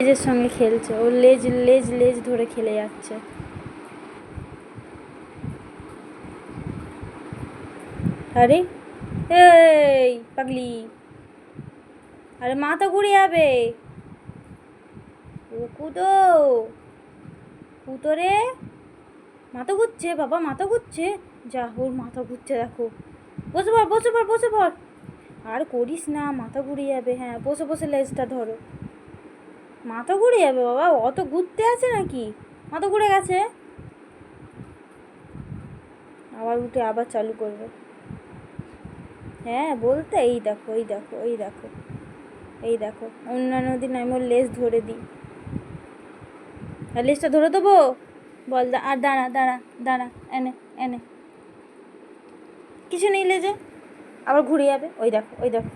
লেজের সঙ্গে খেলছে। ও লেজ লেজ লেজ ধরে খেলে যাচ্ছে। আরে, এই পাগলি। আরে মাথা ঘুরে যাবে। ও কুতো কুতো রে মাথা ঘুরছে, বাবা মাথা ঘুরছে। যা ওর মাথা ঘুরছে, দেখো। বসে পড় বসে পড় বসে পড়। আর করিস না মাথা ঘুরে যাবে। হ্যাঁ বসে বসে লেজটা ধরো। মাথা ঘুরে যাবে বাবা, অত ঘুরতে আছে নাকি? মাথা ঘুরে গেছে? আবার উঠে আবার চালু করবে। হ্যাঁ বলতে এই দেখো এই দেখো এই দেখো এই দেখো। অন্যান্য দিন আমি ওর লেস ধরে দিই। লেজটা ধরে দেবো? বল আর দাঁড়া দাঁড়া দাঁড়া, এনে এনে। কিছু নেই লেজে আবার ঘুরে যাবে। ওই দেখো ওই দেখো।